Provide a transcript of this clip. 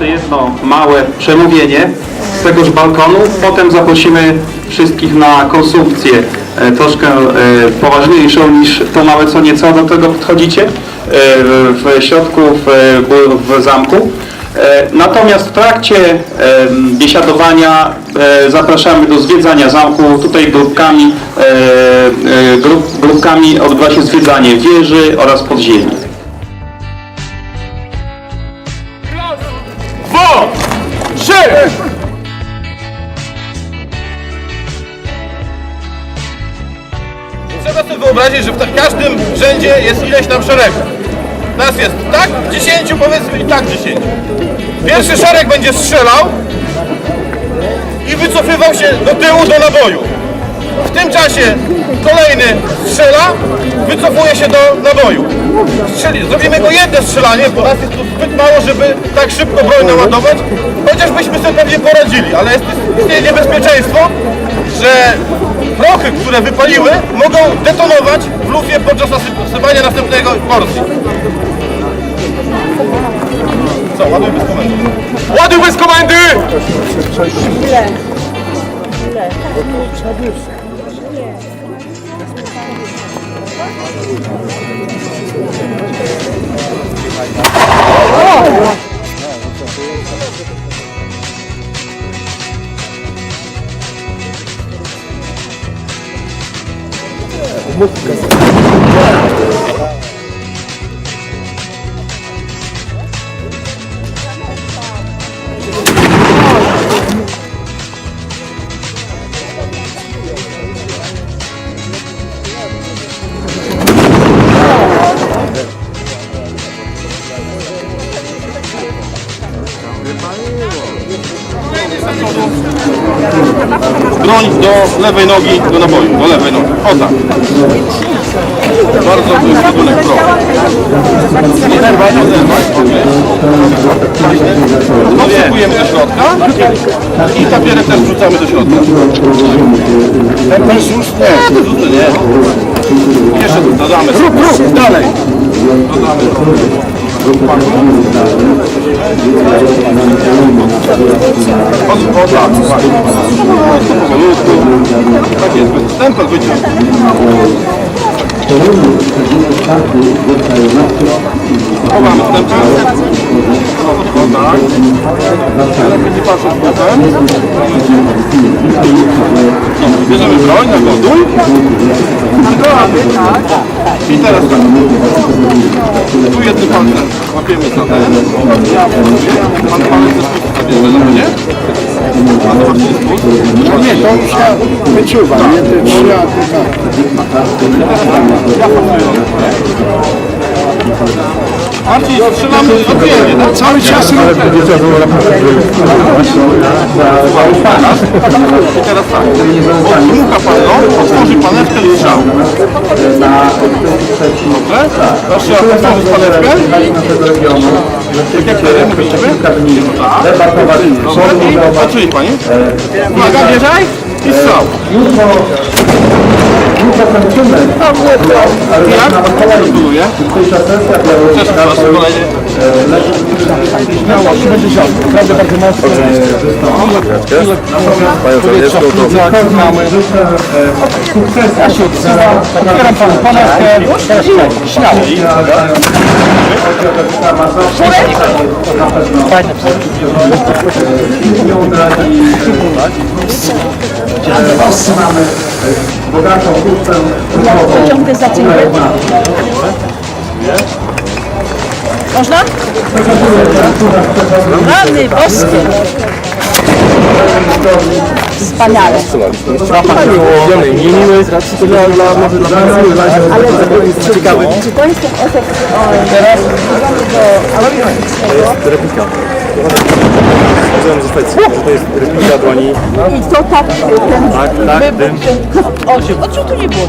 Jeszcze jedno małe przemówienie z tegoż balkonu. Potem zaprosimy wszystkich na konsumpcję e, troszkę e, poważniejszą niż to małe co nieco do tego podchodzicie e, w środku w, w, zamku. Natomiast w trakcie biesiadowania zapraszamy do zwiedzania zamku. Tutaj grupkami, grup, grupkami odbywa się zwiedzanie wieży oraz podziemi. Wyobrazić, że w każdym rzędzie jest ileś tam szeregów. Nas jest tak 10 powiedzmy i tak 10. Pierwszy szereg będzie strzelał i wycofywał się do tyłu do naboju. W tym czasie kolejny strzela, wycofuje się do naboju. Strzeli, zrobimy go jedno strzelanie, bo nas jest tu zbyt mało, żeby tak szybko broń naładować. Chociaż byśmy sobie poradzili, ale jest istnieje niebezpieczeństwo, że prochy, które wypaliły, mogą detonować w lufie podczas nasypania następnego porcji. Co, ładuj bez komendy. Ładuj bez komendy! Broń do lewej nogi, do naboju, do lewej nogi. O tak. Bardzo prochu. Nie zerwać, nie zerwać. Wstrzykujemy do środka i papierek też wrzucamy do środka. Tak to słusznie. Nie, nie. Jeszcze dodamy. Rób, rób, dalej. Dodamy. O, o tak, właśnie. Powolutku. Tak jest, stempel wyciąg. Tak. Będzie patrzył potem. Dobra, bierzemy broń na goduj. I teraz tak. Tu jednym palcem łapiemy za ten. Pan palec ze spustu zabierze na mnie. To właśnie spust. Nie, to już ja wyczuwam, nie ty trzy, a ty tak. Marcin, strzelamy oddzielnie, tak? Cały czas I teraz tak. Odmucha pan go, otworzy panewkę i strzał. Dobrze? Proszę otworzyć panewkę. Tak jak wtedy mówiliśmy. Tak. Dobrze. I patrzyli pani. Uwaga, bierzaj. I sesja Cześć, proszę kolejny. Śmiało, 70. Naprawdę bardzo mocno. Natomiast mamy życzę e, sukcesu. Otwieram panu. Teraz śmiało. Fajne psy. e, bogatą rozmową. Pociągę za ciebie. Można? Rany boskie. Wspaniale. Niemiły z racji tego dla, może dla. Ale to jest ciekawe. Czy to jest ten efekt Teraz do replika. Możemy zostać że to jest replika dłoni. i to tak ten Tak, tak, dym. odciut, odczutu nie było